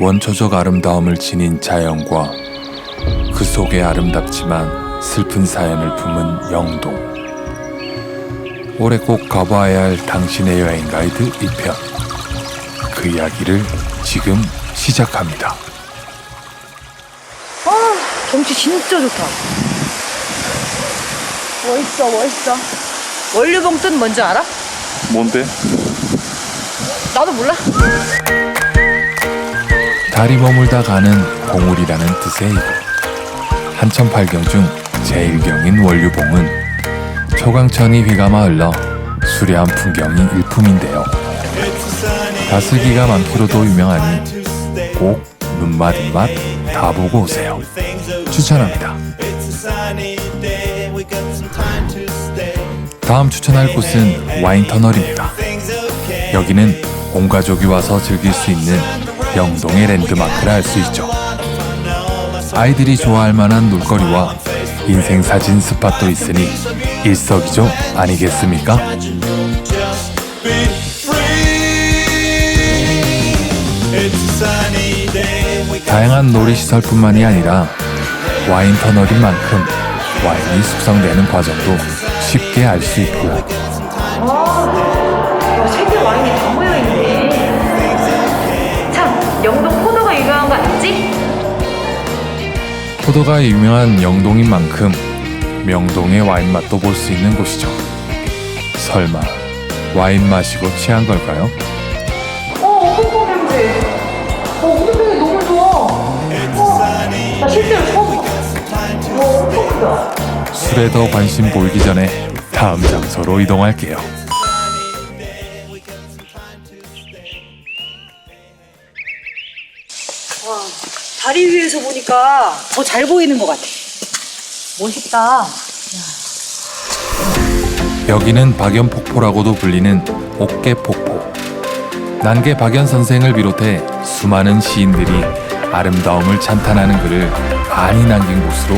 원초적 아름다움을 지닌 자연과 그 속에 아름답지만 슬픈 사연을 품은 영동. 올해 꼭 가봐야 할 당신의 여행 가이드 2편. 그 이야기를 지금 시작합니다. 아, 경치 진짜 좋다. 멋있어, 멋있어. 원류봉 뜻 뭔지 알아? 뭔데? 나도 몰라. 달이 머물다 가는 봉우리라는 뜻의 이곳. 한천 팔경 중 제1경인 원류봉은 초강천이 휘감아 흘러 수려한 풍경이 일품인데요. 다슬기가 많기로도 유명하니 꼭 눈맛 입맛 다 보고 오세요. 추천합니다. 다음 추천할 곳은 와인 터널입니다. 여기는 온 가족이 와서 즐길 수 있는 영동의 랜드마크라 할 수 있죠. 아이들이 좋아할 만한 놀거리와 인생 사진 스팟도 있으니 일석이조 아니겠습니까? 다양한 놀이시설뿐만이 아니라 와인 터널인 만큼 와인이 숙성되는 과정도 쉽게 알 수 있고 야, 세계 와인이 다모 포도가 유명한 영동인 만큼 명동의 와인 맛도 볼 수 있는 곳이죠. 설마 와인 마시고 취한 걸까요? 어, 콩콩 냄새. 어, 우리 너무 좋아. 어, 나 실제로 처음 봐. 엄청 크다. 술에 더 관심 보이기 전에 다음 장소로 이동할게요. 와, 다리 위에서 보니까 더 잘 보이는 것 같아. 멋있다. 여기는 박연폭포라고도 불리는 옥계폭포. 난계 박연 선생을 비롯해 수많은 시인들이 아름다움을 찬탄하는 글을 많이 남긴 곳으로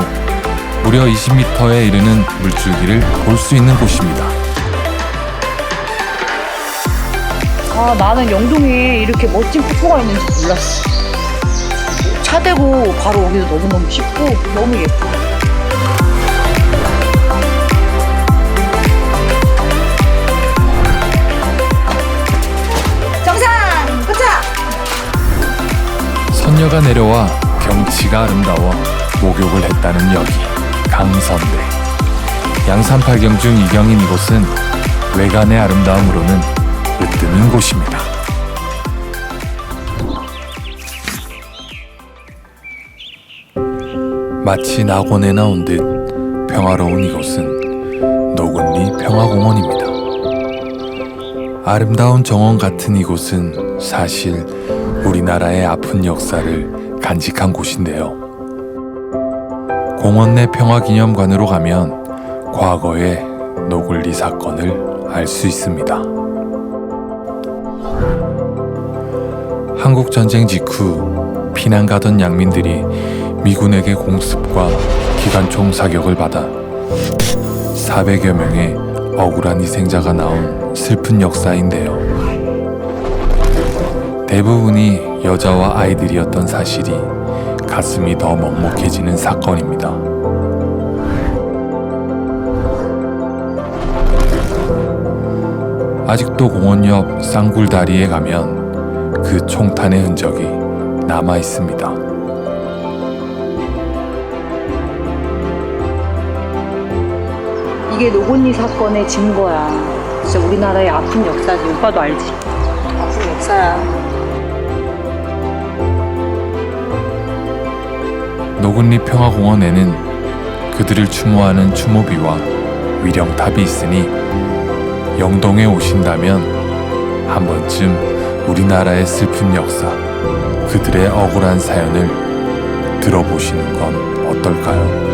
무려 20m에 이르는 물줄기를 볼 수 있는 곳입니다. 아, 나는 영동에 이렇게 멋진 폭포가 있는지 몰랐어. 차 대고 바로 오기도 너무너무 쉽고 너무 예뻐. 정상! 도착! 선녀가 내려와 경치가 아름다워 목욕을 했다는 여기 강선대 양산팔경 중 이경인 이곳은 외관의 아름다움으로는 으뜸인 곳입니다. 마치 낙원에 나온 듯 평화로운 이곳은 노근리 평화공원입니다. 아름다운 정원 같은 이곳은 사실 우리나라의 아픈 역사를 간직한 곳인데요. 공원 내 평화기념관으로 가면 과거의 노글리 사건을 알 수 있습니다. 한국 전쟁 직후 피난 가던 양민들이 미군에게 공습과 기관총 사격을 받아 400여 명의 억울한 희생자가 나온 슬픈 역사인데요. 대부분이 여자와 아이들이었던 사실이 가슴이 더 먹먹해지는 사건입니다. 아직도 공원 옆 쌍굴다리에 가면 그 총탄의 흔적이 남아 있습니다. 이게 노곤니 사건의 증거야. 진짜 우리나라의 아픈 역사지. 오빠도 알지? 아픈 역사야. 노근리 평화공원에는 그들을 추모하는 추모비와 위령탑이 있으니 영동에 오신다면 한 번쯤 우리나라의 슬픈 역사, 그들의 억울한 사연을 들어보시는 건 어떨까요?